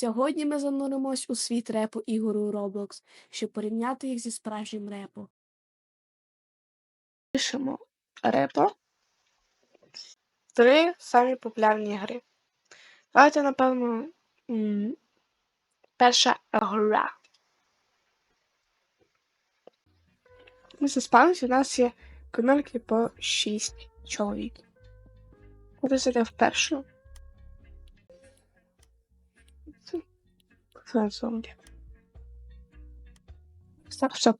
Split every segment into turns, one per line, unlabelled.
Сьогодні ми зануримось у світ репу ігор у Roblox, щоб порівняти їх зі справжнім репом.
Пишемо репо. Три самі популярні гри. Давайте, напевно, перша гра. Ми заспавнилися, у нас є комірки по 6 чоловік. Зайти в першу. Зомбі. Так.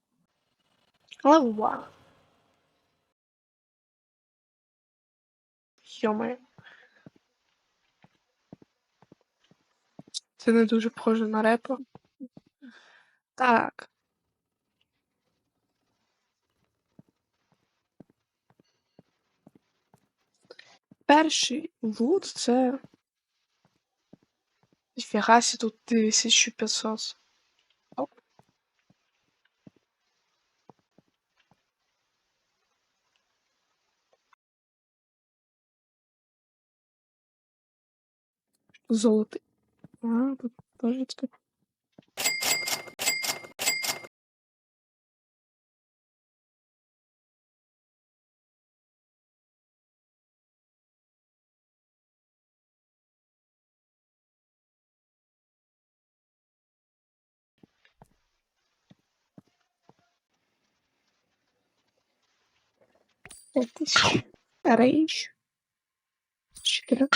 Але вау. Йомаю. Це не дуже похоже на репо. Так. Перший лут це. ferrar se tu desiste, pessoas. Золотый. А, тут тоже теперь. 5, рейдж, 4,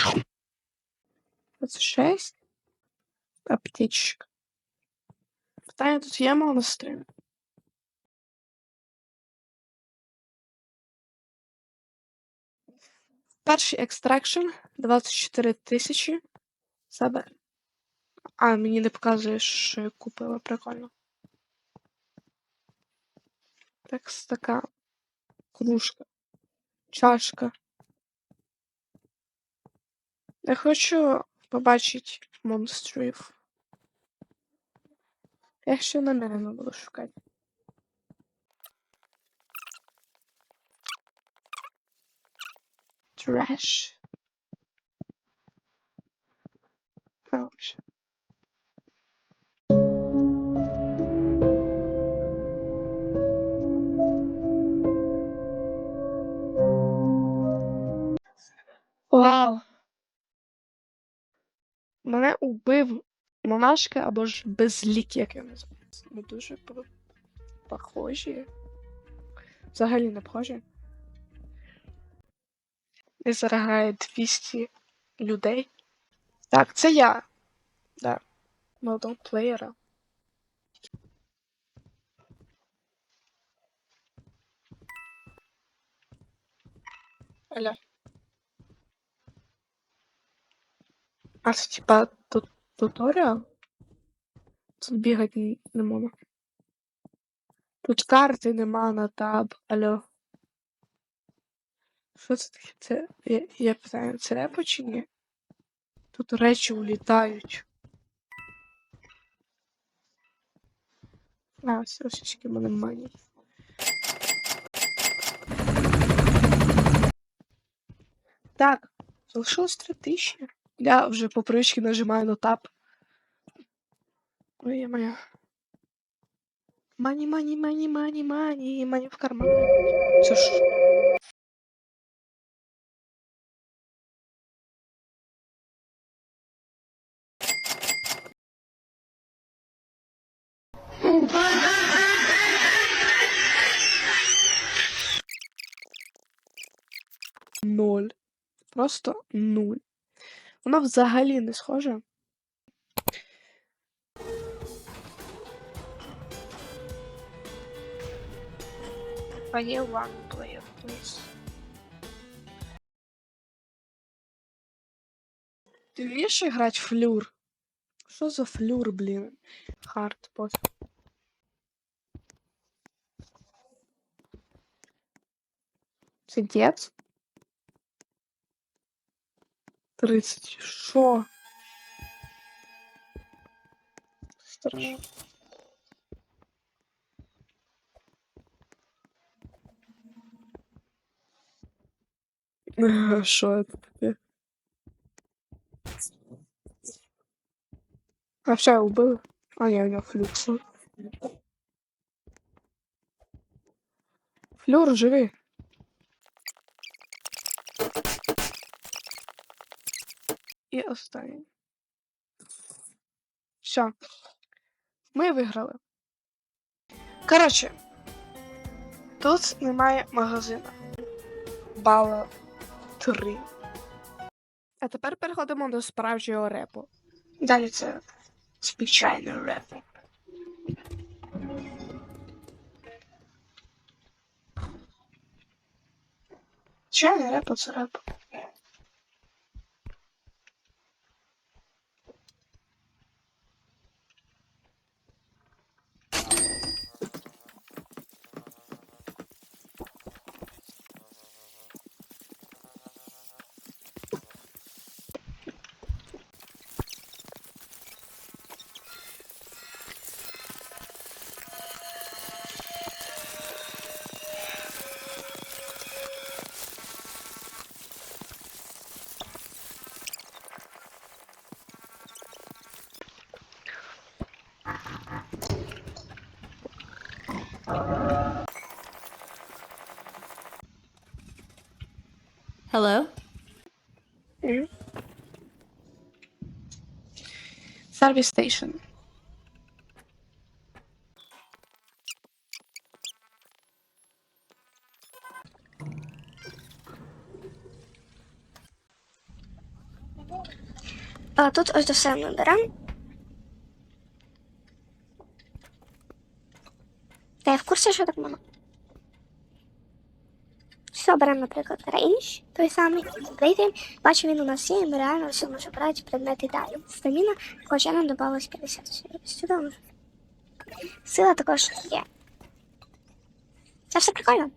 26, аптечка. Питання тут на монастир? Перший екстракшн 24 тисячі. Забер. А, мені не показує, що я купила, прикольно. Так, така кружка. Чашка. Я хочу побачити монстрів. Я ще намерено буду шукати. Треш. Ouch. Вау. Мене убив монашка або ж безлік, як його називається. Ми дуже похожі. Взагалі не похожі. І зараз грає 200 людей. Так, це я. Да. Молодого плеєра. Аля. А це типа тут туторіал? Тут бігати не можна. Тут карти нема на таб. Алло. Що це таке? Це. Я, я питаю, це репо чи ні? Тут речі улітають. А, ось ось мене мані. Так, залишилось три тисячі. Я вже по привичці нажимаю на тап. Ой, я моя. Мані, мані, мані, мані, мані, мані в карман. Це ж. Ноль. Просто нуль. Вона взагалі не схожа. А є one player, please. Ти вмієш грати флюр? Що за флюр, блін? Хард, пофіг. Це дєц? 30. Що? Странно. Що це таке? А все, убили. А ні, у нього флюр. Флюр, живи. І останній. Все. Ми виграли. Коротше, тут немає магазину. Бала 3. А тепер переходимо до справжнього репу. Далі це звичайний реп. Звичайний реп це реп.
Hello?
Service station.
А тут ось до себе ми Беремо. Та я в курсі, що так можна. Все, беремо, наприклад, рейндж, той самий, прийти. Бачимо, він у нас є, і ми реально все можемо брати предмети далі. Стаміна, хоча нам додалось 50 сюди може. Сила також є. Це все прикольно.